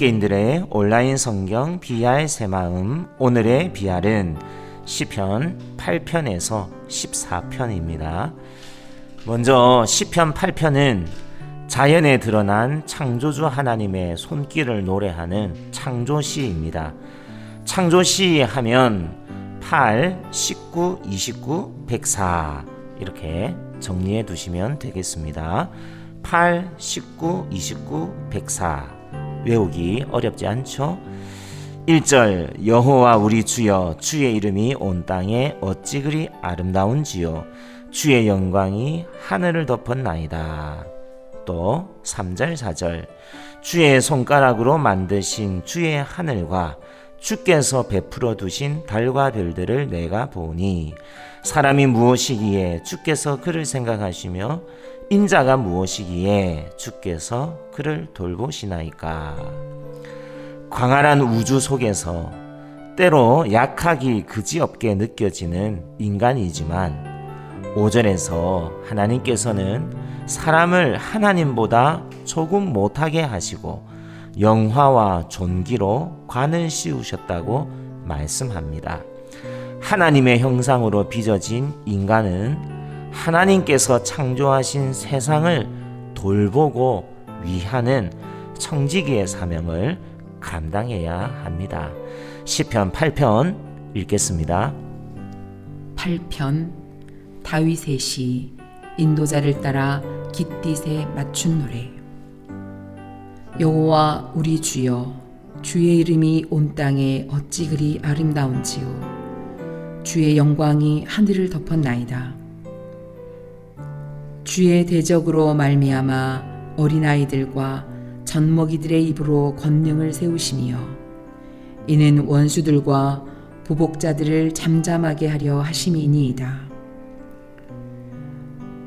함께인들의 온라인 성경 비알 새마음 오늘의 비알은 시편 8편에서 14편입니다. 먼저 시편 8편은 자연에 드러난 창조주 하나님의 손길을 노래하는 창조시입니다. 창조시 하면 8, 19, 29, 104 이렇게 정리해 두시면 되겠습니다. 8, 19, 29, 104 외우기 어렵지 않죠? 1절 여호와 우리 주여 주의 이름이 온 땅에 어찌 그리 아름다운지요 주의 영광이 하늘을 덮었나이다. 또 3절 4절 주의 손가락으로 만드신 주의 하늘과 주께서 베풀어 두신 달과 별들을 내가 보니 사람이 무엇이기에 주께서 그를 생각하시며 인자가 무엇이기에 주께서 그를 돌보시나이까 광활한 우주 속에서 때로 약하기 그지없게 느껴지는 인간이지만 5절에서 하나님께서는 사람을 하나님보다 조금 못하게 하시고 영화와 존귀로 관을 씌우셨다고 말씀합니다. 하나님의 형상으로 빚어진 인간은 하나님께서 창조하신 세상을 돌보고 위하는 청지기의 사명을 감당해야 합니다. 시편 8편 읽겠습니다. 8편 다윗의 시 인도자를 따라 깃딧에 맞춘 노래 여호와 우리 주여 주의 이름이 온 땅에 어찌 그리 아름다운지요 주의 영광이 하늘을 덮었나이다 주의 대적으로 말미암아 어린아이들과 젖먹이들의 입으로 권능을 세우시며 이는 원수들과 부복자들을 잠잠하게 하려 하심이니이다.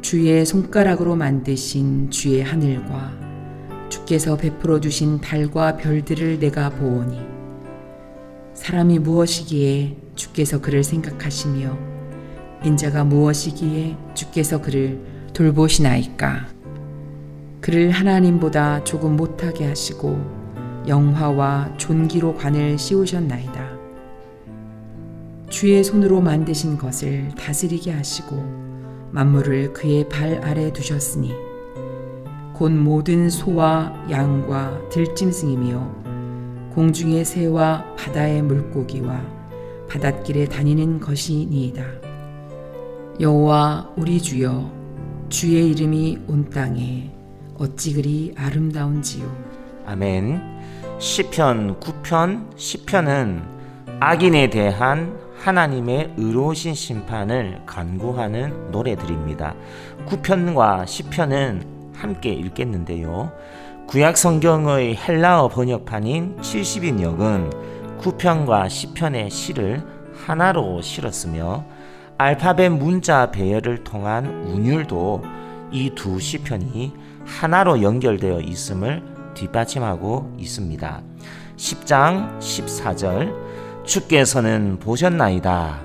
주의 손가락으로 만드신 주의 하늘과 주께서 베풀어 주신 달과 별들을 내가 보오니 사람이 무엇이기에 주께서 그를 생각하시며 인자가 무엇이기에 주께서 그를 돌보시나이까 그를 하나님보다 조금 못하게 하시고 영화와 존귀로 관을 씌우셨나이다 주의 손으로 만드신 것을 다스리게 하시고 만물을 그의 발 아래 두셨으니 곧 모든 소와 양과 들짐승이며 공중의 새와 바다의 물고기와 바닷길에 다니는 것이니이다. 여호와 우리 주여 주의 이름이 온 땅에 어찌 그리 아름다운지요. 아멘. 시편 9편 10편은 악인에 대한 하나님의 의로우신 심판을 간구하는 노래들입니다. 9편과 10편은 함께 읽겠는데요. 구약 성경의 헬라어 번역판인 70인역은 9편과 10편의 시를 하나로 실었으며 알파벳 문자 배열을 통한 운율도 이 두 시편이 하나로 연결되어 있음을 뒷받침하고 있습니다. 10장 14절 주께서는 보셨나이다.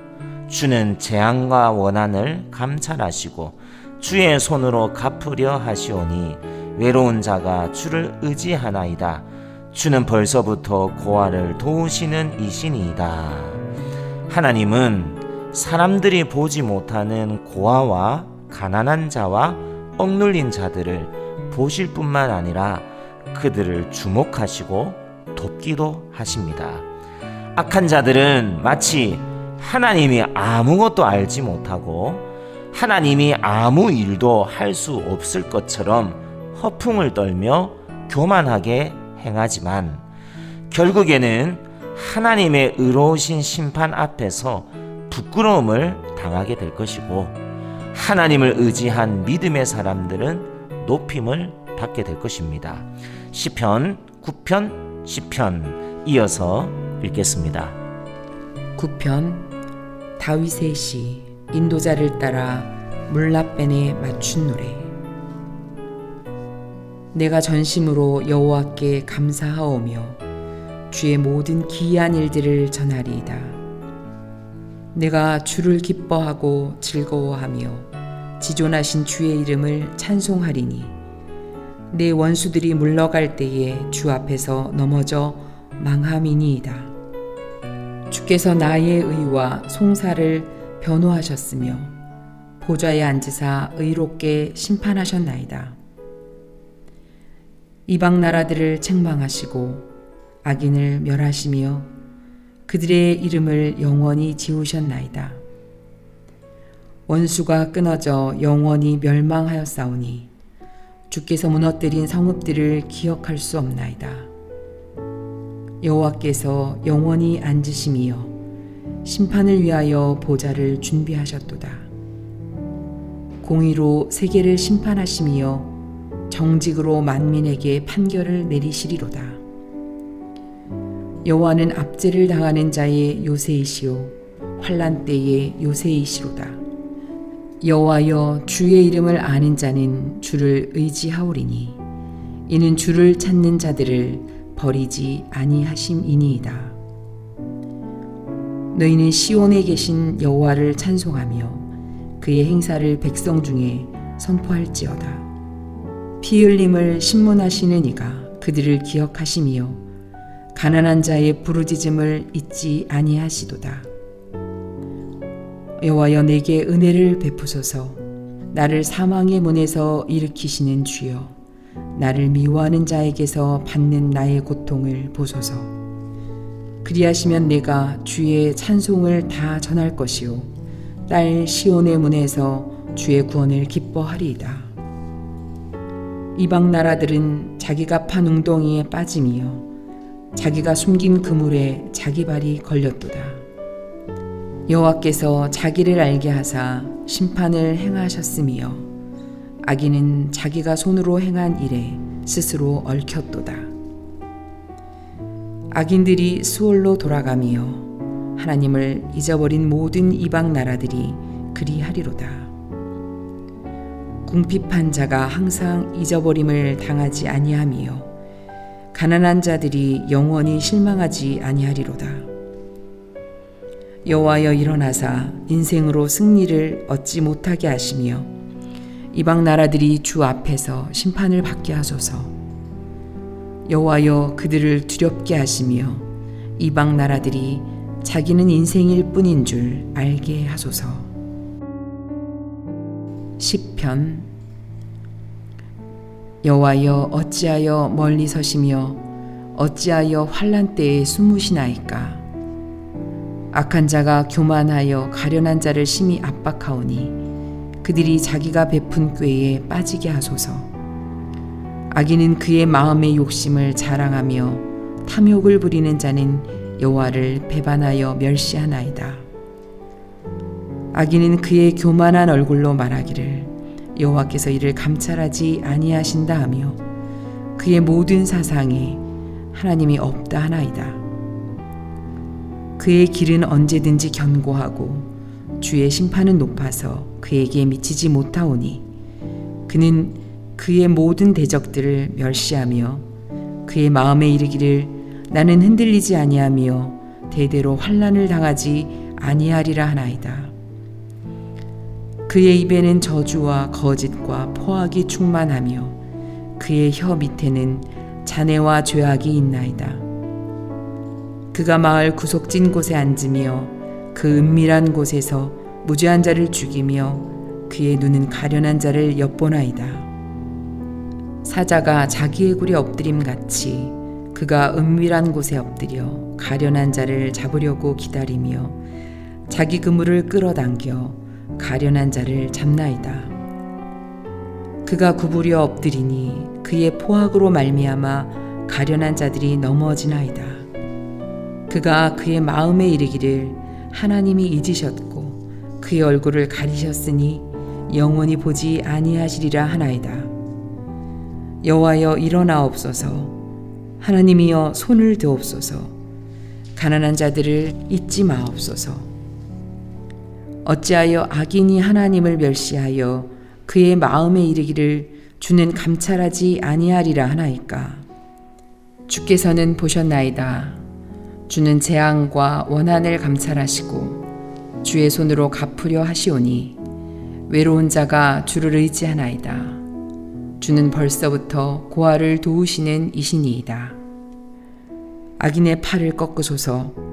주는 재앙과 원한을 감찰하시고 주의 손으로 갚으려 하시오니 외로운 자가 주를 의지하나이다. 주는 벌써부터 고아를 도우시는 이신이다. 하나님은 사람들이 보지 못하는 고아와 가난한 자와 억눌린 자들을 보실 뿐만 아니라 그들을 주목하시고 돕기도 하십니다. 악한 자들은 마치 하나님이 아무것도 알지 못하고 하나님이 아무 일도 할 수 없을 것처럼 허풍을 떨며 교만하게 행하지만 결국에는 하나님의 의로우신 심판 앞에서 부끄러움을 당하게 될 것이고 하나님을 의지한 믿음의 사람들은 높임을 받게 될 것입니다. 시편 9편 10편 이어서 읽겠습니다. 9편 다윗의 시 인도자를 따라 물라벤에 맞춘 노래 내가 전심으로 여호와께 감사하오며 주의 모든 기이한 일들을 전하리이다 내가 주를 기뻐하고 즐거워하며 지존하신 주의 이름을 찬송하리니 내 원수들이 물러갈 때에 주 앞에서 넘어져 망함이니이다. 주께서 나의 의와 송사를 변호하셨으며 보좌에 앉으사 의롭게 심판하셨나이다. 이방 나라들을 책망하시고 악인을 멸하시며 그들의 이름을 영원히 지우셨나이다. 원수가 끊어져 영원히 멸망하였사오니 주께서 무너뜨린 성읍들을 기억할 수 없나이다. 여호와께서 영원히 앉으심이여 심판을 위하여 보좌를 준비하셨도다. 공의로 세계를 심판하심이여 정직으로 만민에게 판결을 내리시리로다. 여호와는 압제를 당하는 자의 요새이시요 환란 때의 요새이시로다. 여호와여 주의 이름을 아는 자는 주를 의지하오리니 이는 주를 찾는 자들을 버리지 아니하심이니이다. 너희는 시온에 계신 여호와를 찬송하며 그의 행사를 백성 중에 선포할지어다. 피 흘림을 신문하시는 이가 그들을 기억하시며 가난한 자의 부르짖음을 잊지 아니하시도다. 여호와여 내게 은혜를 베푸소서. 나를 사망의 문에서 일으키시는 주여. 나를 미워하는 자에게서 받는 나의 고통을 보소서. 그리하시면 내가 주의 찬송을 다 전할 것이요 딸 시온의 문에서 주의 구원을 기뻐하리이다. 이방 나라들은 자기가 판 웅덩이에 빠짐이요 자기가 숨긴 그물에 자기 발이 걸렸도다. 여호와께서 자기를 알게 하사 심판을 행하셨으며 악인은 자기가 손으로 행한 일에 스스로 얽혔도다. 악인들이 수월로 돌아가며 하나님을 잊어버린 모든 이방 나라들이 그리하리로다. 궁핍한 자가 항상 잊어버림을 당하지 아니하며 가난한 자들이 영원히 실망하지 아니하리로다. 여호와여 일어나사 인생으로 승리를 얻지 못하게 하시며 이방 나라들이 주 앞에서 심판을 받게 하소서. 여호와여 그들을 두렵게 하시며 이방 나라들이 자기는 인생일 뿐인 줄 알게 하소서. 시편 여호와여 어찌하여 멀리 서시며 어찌하여 환란 때에 숨으시나이까? 악한 자가 교만하여 가련한 자를 심히 압박하오니 그들이 자기가 베푼 꾀에 빠지게 하소서. 악인은 그의 마음의 욕심을 자랑하며 탐욕을 부리는 자는 여호와를 배반하여 멸시하나이다. 악인은 그의 교만한 얼굴로 말하기를 여호와께서 이를 감찰하지 아니하신다 하며 그의 모든 사상에 하나님이 없다 하나이다. 그의 길은 언제든지 견고하고 주의 심판은 높아서 그에게 미치지 못하오니 그는 그의 모든 대적들을 멸시하며 그의 마음에 이르기를 나는 흔들리지 아니하며 대대로 환란을 당하지 아니하리라 하나이다. 그의 입에는 저주와 거짓과 포악이 충만하며 그의 혀 밑에는 잔해와 죄악이 있나이다. 그가 마을 구석진 곳에 앉으며 그 은밀한 곳에서 무죄한 자를 죽이며 그의 눈은 가련한 자를 엿보나이다. 사자가 자기의 굴에 엎드림 같이 그가 은밀한 곳에 엎드려 가련한 자를 잡으려고 기다리며 자기 그물을 끌어당겨 가련한 자를 잡나이다. 그가 구부려 엎드리니 그의 포악으로 말미암아 가련한 자들이 넘어지나이다. 그가 그의 마음에 이르기를 하나님이 잊으셨고 그의 얼굴을 가리셨으니 영원히 보지 아니하시리라 하나이다. 여호와여 일어나옵소서 하나님이여 손을 드옵소서 가난한 자들을 잊지 마옵소서 어찌하여 악인이 하나님을 멸시하여 그의 마음에 이르기를 주는 감찰하지 아니하리라 하나이까? 주께서는 보셨나이다. 주는 재앙과 원한을 감찰하시고 주의 손으로 갚으려 하시오니 외로운 자가 주를 의지하나이다. 주는 벌써부터 고아를 도우시는 이신이이다. 악인의 팔을 꺾으소서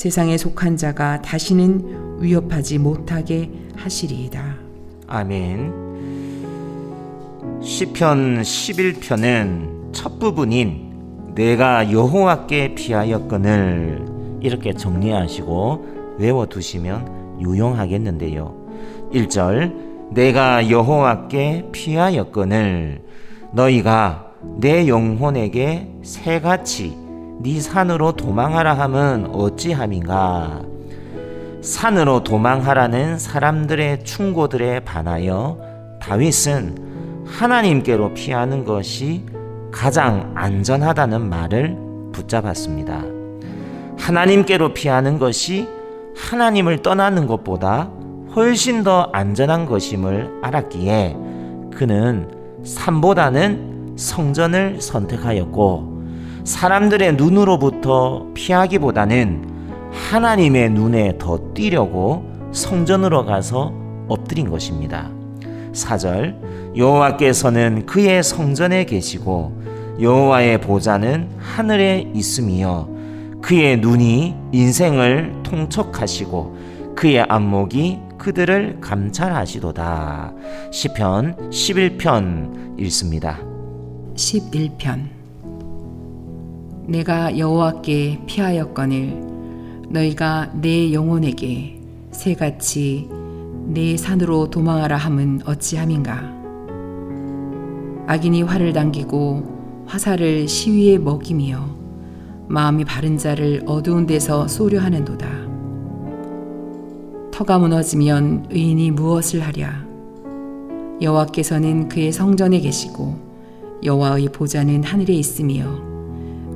세상에 속한 자가 다시는 위협하지 못하게 하시리이다. 아멘. 시편 11편은 첫 부분인 내가 여호와께 피하였거늘 이렇게 정리하시고 외워 두시면 유용하겠는데요. 1절 내가 여호와께 피하였거늘 너희가 내 영혼에게 새같이 네 산으로 도망하라 함은 어찌함인가 산으로 도망하라는 사람들의 충고들에 반하여 다윗은 하나님께로 피하는 것이 가장 안전하다는 말을 붙잡았습니다. 하나님께로 피하는 것이 하나님을 떠나는 것보다 훨씬 더 안전한 것임을 알았기에 그는 산보다는 성전을 선택하였고 사람들의 눈으로부터 피하기보다는 하나님의 눈에 더 띄려고 성전으로 가서 엎드린 것입니다. 4절 여호와께서는 그의 성전에 계시고 여호와의 보좌는 하늘에 있음이요 그의 눈이 인생을 통촉하시고 그의 안목이 그들을 감찰하시도다. 시편 11편 읽습니다. 11편 내가 여호와께 피하였거늘 너희가 내 영혼에게 새같이 내 산으로 도망하라 함은 어찌함인가? 악인이 활을 당기고 화살을 시위에 먹이며 마음이 바른 자를 어두운 데서 쏘려 하는도다. 터가 무너지면 의인이 무엇을 하랴? 여호와께서는 그의 성전에 계시고 여호와의 보좌는 하늘에 있으며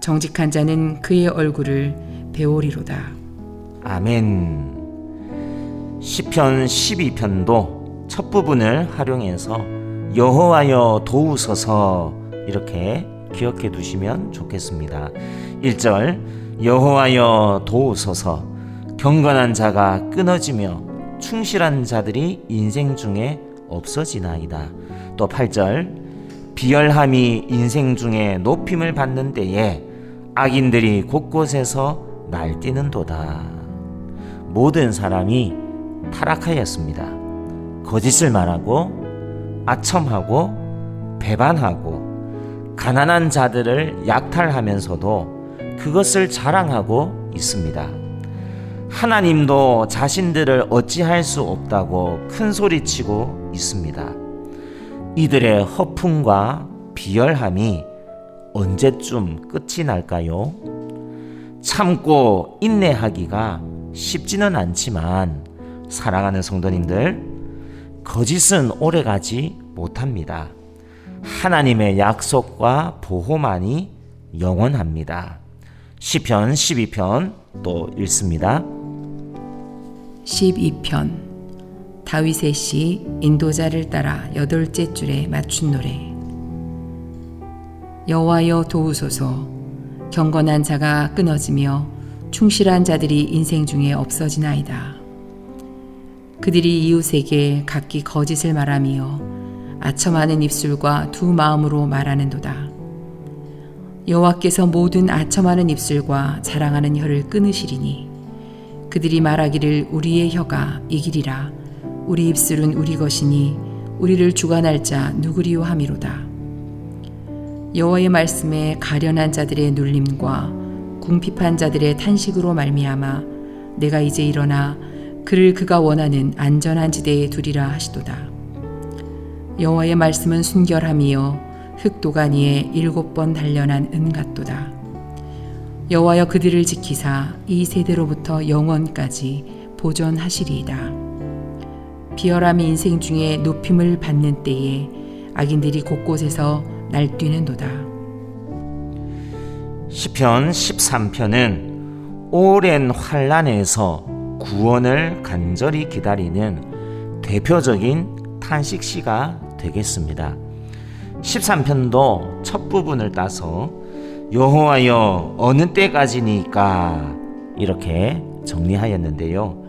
정직한 자는 그의 얼굴을 배우리로다. 아멘. 시편 12편도 첫 부분을 활용해서 여호와여 도우소서 이렇게 기억해 두시면 좋겠습니다. 1절 여호와여 도우소서 경건한 자가 끊어지며 충실한 자들이 인생 중에 없어지나이다. 또 8절 비열함이 인생 중에 높임을 받는 때에 악인들이 곳곳에서 날뛰는도다. 모든 사람이 타락하였습니다. 거짓을 말하고 아첨하고 배반하고 가난한 자들을 약탈하면서도 그것을 자랑하고 있습니다. 하나님도 자신들을 어찌할 수 없다고 큰 소리치고 있습니다. 이들의 허풍과 비열함이 언제쯤 끝이 날까요? 참고 인내하기가 쉽지는 않지만 사랑하는 성도님들 거짓은 오래가지 못합니다. 하나님의 약속과 보호만이 영원합니다. 시편 12편 또 읽습니다. 12편 다윗의 시 인도자를 따라 여덟째 줄에 맞춘 노래 여호와여 도우소서. 경건한 자가 끊어지며 충실한 자들이 인생 중에 없어지나이다. 그들이 이웃에게 각기 거짓을 말하며 아첨하는 입술과 두 마음으로 말하는도다. 여호와께서 모든 아첨하는 입술과 자랑하는 혀를 끊으시리니 그들이 말하기를 우리의 혀가 이기리라. 우리 입술은 우리 것이니 우리를 주관할 자 누구리요 함이로다 여호와의 말씀에 가련한 자들의 눌림과 궁핍한 자들의 탄식으로 말미암아 내가 이제 일어나 그를 그가 원하는 안전한 지대에 두리라 하시도다. 여호와의 말씀은 순결함이요 흑도가니에 일곱 번 단련한 은 같도다. 여호와여 그들을 지키사 이 세대로부터 영원까지 보존하시리이다. 비열함이 인생 중에 높임을 받는 때에 악인들이 곳곳에서 날뛰는도다. 시편 13편은 오랜 환란에서 구원을 간절히 기다리는 대표적인 탄식시가 되겠습니다. 13편도 첫 부분을 따서 여호와여 어느 때까지니까 이렇게 정리하였는데요.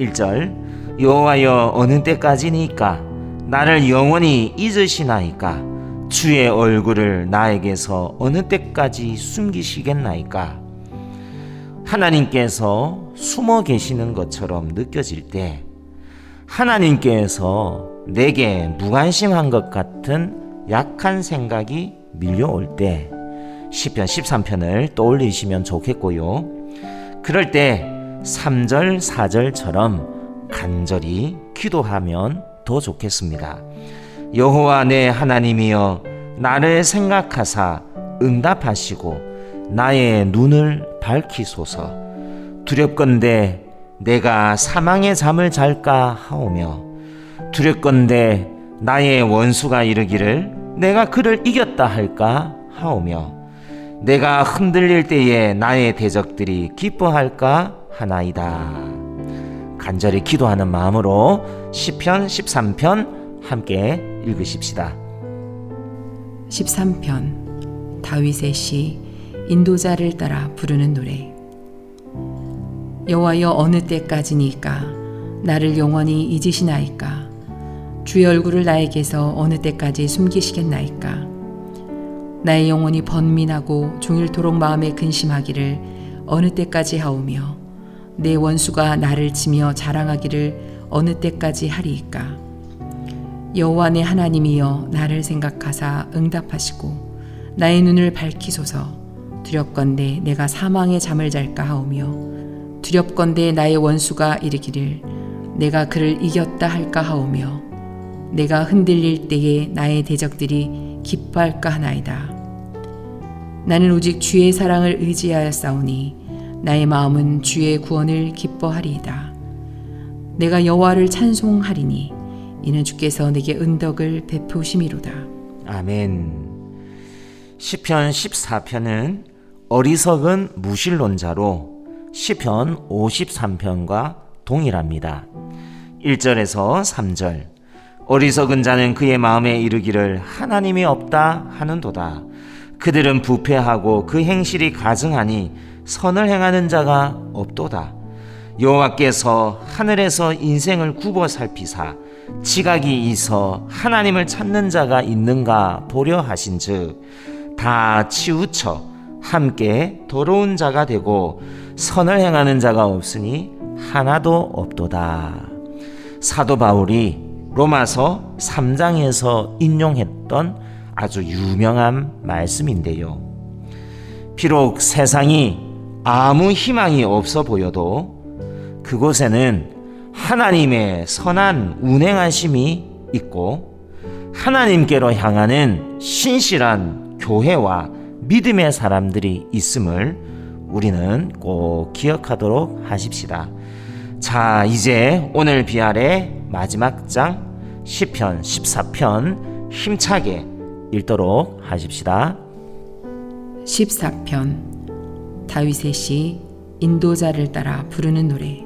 1절 여호와여 어느 때까지니까 나를 영원히 잊으시나이까 주의 얼굴을 나에게서 어느 때까지 숨기시겠나이까 하나님께서 숨어 계시는 것처럼 느껴질 때 하나님께서 내게 무관심한 것 같은 약한 생각이 밀려올 때 시편 13편을 떠올리시면 좋겠고요. 그럴 때 3절, 4절처럼 간절히 기도하면 더 좋겠습니다. 여호와 내 하나님이여 나를 생각하사 응답하시고 나의 눈을 밝히소서 두렵건대 내가 사망의 잠을 잘까 하오며 두렵건대 나의 원수가 이르기를 내가 그를 이겼다 할까 하오며 내가 흔들릴 때에 나의 대적들이 기뻐할까 하나이다. 간절히 기도하는 마음으로 시편 13편 함께 읽으십시다. 13편 다윗의 시 인도자를 따라 부르는 노래. 여호와여 어느 때까지니까? 나를 영원히 잊으시나이까? 주의 얼굴을 나에게서 어느 때까지 숨기시겠나이까? 나의 영혼이 번민하고 종일토록 마음에 근심하기를 어느 때까지 하오며 내 원수가 나를 치며 자랑하기를 어느 때까지 하리이까 여호와 내 하나님이여 나를 생각하사 응답하시고 나의 눈을 밝히소서. 두렵건대 내가 사망의 잠을 잘까 하오며 두렵건대 나의 원수가 이르기를 내가 그를 이겼다 할까 하오며 내가 흔들릴 때에 나의 대적들이 기뻐할까 하나이다. 나는 오직 주의 사랑을 의지하여 싸우니 나의 마음은 주의 구원을 기뻐하리이다. 내가 여호와를 찬송하리니 이는 주께서 내게 은덕을 베푸심이로다. 아멘. 시편 14편은 어리석은 무신론자로 시편 53편과 동일합니다. 1절에서 3절. 어리석은 자는 그의 마음에 이르기를 하나님이 없다 하는도다. 그들은 부패하고 그 행실이 가증하니 선을 행하는 자가 없도다. 여호와께서 하늘에서 인생을 굽어 살피사 지각이 있어 하나님을 찾는 자가 있는가 보려 하신즉 다 치우쳐 함께 더러운 자가 되고 선을 행하는 자가 없으니 하나도 없도다. 사도 바울이 로마서 3장에서 인용했던 아주 유명한 말씀인데요. 비록 세상이 아무 희망이 없어 보여도 그곳에는 하나님의 선한 운행하심이 있고 하나님께로 향하는 신실한 교회와 믿음의 사람들이 있음을 우리는 꼭 기억하도록 하십시다. 자, 이제 오늘 비알의 마지막 장 시편 14편 힘차게 읽도록 하십시다. 14편 다윗의 시 인도자를 따라 부르는 노래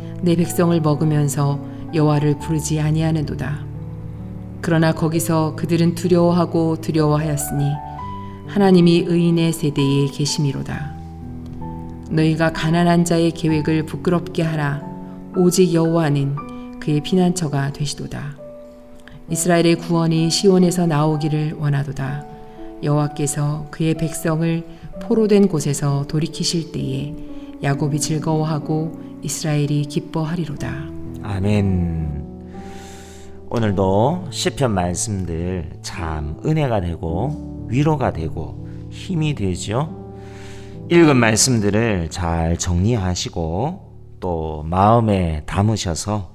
내 백성을 먹으면서 여호와를 부르지 아니하는도다. 그러나 거기서 그들은 두려워하고 두려워하였으니 하나님이 의인의 세대에 계심이로다. 너희가 가난한 자의 계획을 부끄럽게 하라. 오직 여호와는 그의 피난처가 되시도다. 이스라엘의 구원이 시온에서 나오기를 원하도다. 여호와께서 그의 백성을 포로된 곳에서 돌이키실 때에 야곱이 즐거워하고 이스라엘이 기뻐하리로다. 아멘. 오늘도 시편 말씀들 참 은혜가 되고 위로가 되고 힘이 되죠. 읽은 말씀들을 잘 정리하시고 또 마음에 담으셔서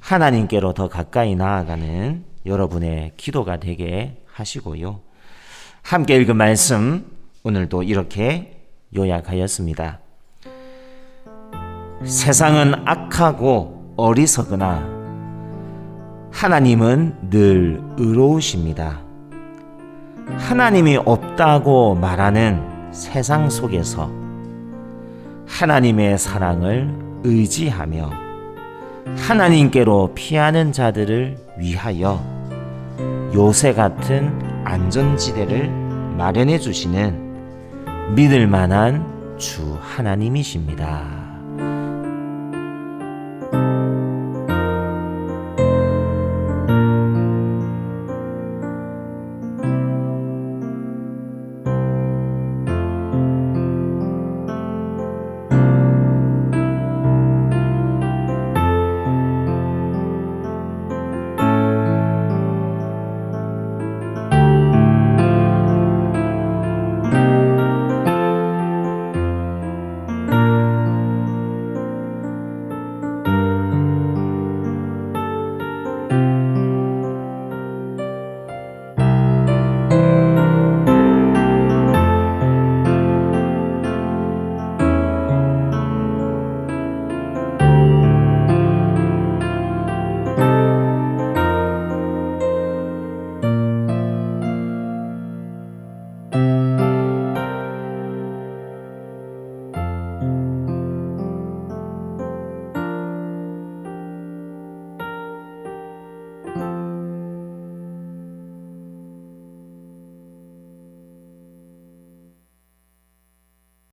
하나님께로 더 가까이 나아가는 여러분의 기도가 되게 하시고요. 함께 읽은 말씀 오늘도 이렇게 요약하였습니다. 세상은 악하고 어리석으나 하나님은 늘 의로우십니다. 하나님이 없다고 말하는 세상 속에서 하나님의 사랑을 의지하며 하나님께로 피하는 자들을 위하여 요새 같은 안전지대를 마련해 주시는 믿을 만한 주 하나님이십니다.